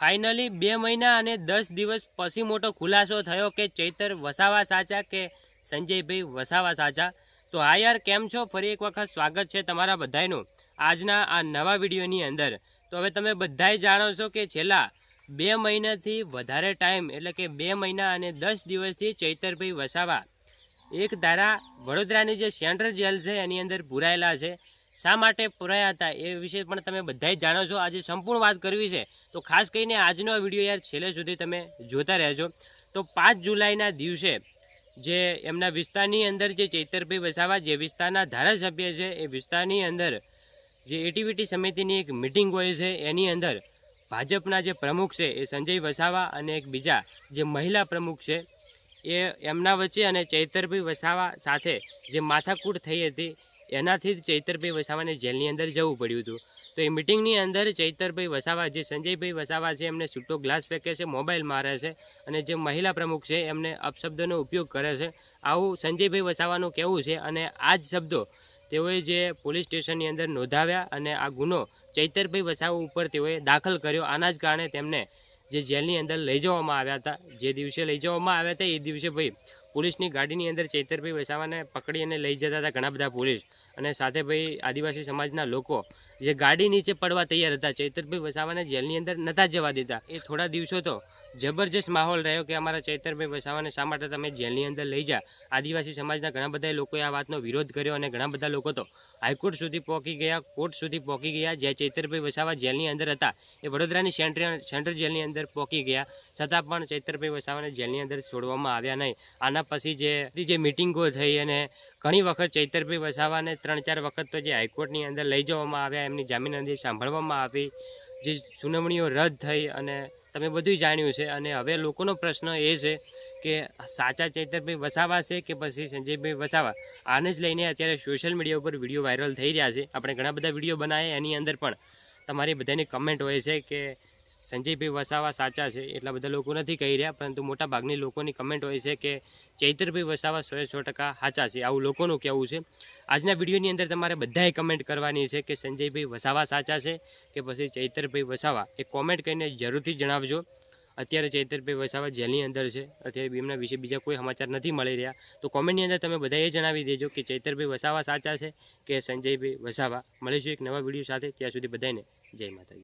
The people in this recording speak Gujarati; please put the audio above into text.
ફાઇનલી બે મહિના અને દસ દિવસ પછી મોટો ખુલાસો થયો કે ચૈતર વસાવા સાચા કે સંજયભાઈ વસાવા સાચા? તો હા યાર, કેમ છો? ફરી એક વખત સ્વાગત છે તમારા બધાયનું આજના આ નવા વિડીયોની અંદર. તો હવે તમે બધાય જાણો છો કે છેલ્લા બે મહિનાથી વધારે ટાઈમ, એટલે કે બે મહિના અને દસ દિવસથી ચૈતરભાઈ વસાવા, એક ધારા વડોદરાની જે સેન્ટ્રલ જેલ છે એની અંદર પુરાયેલા છે. શા માટે પુરાયા હતા એ વિશે પણ તમે બધા જ જાણો છો. આજે સંપૂર્ણ વાત કરવી છે. તો ખાસ કરીને આજનો વીડિયો યાર છેલ્લે સુધી તમે જોતા રહેજો. તો પાંચ જુલાઈના દિવસે જે એમના વિસ્તારની અંદર જે ચૈતરભાઈ વસાવા જે વિસ્તારના ધારાસભ્ય છે, એ વિસ્તારની અંદર જે એટીવીટી સમિતિની એક મિટિંગ હોય છે, એની અંદર ભાજપના જે પ્રમુખ છે, એ સંજય વસાવા અને એક બીજા જે મહિલા પ્રમુખ છે, એ એમના વચ્ચે અને ચૈતરભાઈ વસાવા સાથે જે માથાકૂટ થઈ હતી એનાથી ચૈતરભાઈ વસાવાને જેલની અંદર જવું પડ્યું હતું. તો એ મિટિંગની અંદર ચૈતરભાઈ વસાવા જે સંજયભાઈ વસાવા છે, એમને છૂટો ગ્લાસ ફેંકે છે, મોબાઈલ મારે છે અને જે મહિલા પ્રમુખ છે, એમને અપશબ્દોનો ઉપયોગ કરે છે. આવું સંજયભાઈ વસાવાનું કહેવું છે અને આ જ શબ્દો તેઓએ જે પોલીસ સ્ટેશનની અંદર નોંધાવ્યા અને આ ગુનો ચૈતરભાઈ વસાવા ઉપર તેઓએ દાખલ કર્યો. આના જ કારણે તેમને જે જેલની અંદર લઈ જવામાં આવ્યા હતા, જે દિવસે લઈ જવામાં આવ્યા હતા, એ દિવસે ભાઈ પોલીસની ગાડીની અંદર ચૈતરભાઈ વસાવાને પકડી અને લઈ જતા હતા ઘણા બધા પોલીસ. અને સાથે ભાઈ આદિવાસી સમાજના લોકો જે ગાડી નીચે પડવા તૈયાર હતા, ચૈતરભાઈ વસાવાને જેલની અંદર નતા જવા દેતા. એ થોડા દિવસો તો જબરજસ્ત માહોલ રહ્યો કે અમારા ચૈતરભાઈ વસાવાને શા માટે તમે જેલની અંદર લઈ જા? આદિવાસી સમાજના ઘણા બધા લોકોએ આ વાતનો વિરોધ કર્યો અને ઘણા બધા લોકો તો હાઈકોર્ટ સુધી પહોંચી ગયા, કોર્ટ સુધી પહોંચી ગયા, જ્યાં ચૈતરભાઈ વસાવા જેલની અંદર હતા. એ વડોદરાની સેન્ટ્રલ સેન્ટ્રલ જેલની અંદર પહોંચી ગયા. છતાં પણ ચૈતરભાઈ વસાવાને જેલની અંદર છોડવામાં આવ્યા નહીં. આના પછી જે જે મિટિંગો થઈ અને ઘણી વખત ચૈતરભાઈ વસાવાને ત્રણ ચાર વખત તો જે હાઈકોર્ટની અંદર લઈ જવામાં આવ્યા, એમની જામીન અરજી સાંભળવામાં આવી, જે સુનાવણીઓ રદ થઈ અને તમે બધું જાણ્યું છે. અને હવે લોકોનો પ્રશ્ન એ છે કે સાચા ચૈતરભાઈ વસાવા છે કે પછી સંજયભાઈ વસાવા? આને જ લઈને અત્યારે સોશિયલ મીડિયા ઉપર વીડિયો વાયરલ થઈ રહ્યા છે. આપણે ઘણા બધા વીડિયો બનાવ્યા એની અંદર પણ. તમારી બધાની કમેન્ટ હોય છે કે સંજયભાઈ વસાવા સાચા છે, એટલા બધા લોકો નથી કહી રહ્યા, પરંતુ મોટા ભાગની લોકોની કમેન્ટ હોય છે કે ચૈતરભાઈ વસાવા સો સો ટકા સાચા છે, આવું લોકોનું કહેવું છે. આજના વિડીયોની અંદર તમારે બધાએ કમેન્ટ કરવાની છે કે સંજયભાઈ વસાવા સાચા છે કે પછી ચૈતરભાઈ વસાવા, એ કોમેન્ટ કરીને જરૂરથી જણાવજો. અત્યારે ચૈતરભાઈ વસાવા જેલની અંદર છે, અત્યારે એમના વિશે બીજા કોઈ સમાચાર નથી મળી રહ્યા. તો કોમેન્ટની અંદર તમે બધા એ જણાવી દેજો કે ચૈતરભાઈ વસાવા સાચા છે કે સંજયભાઈ વસાવા. મળીશું એક નવા વીડિયો સાથે, ત્યાં સુધી બધાને જય માતાજી.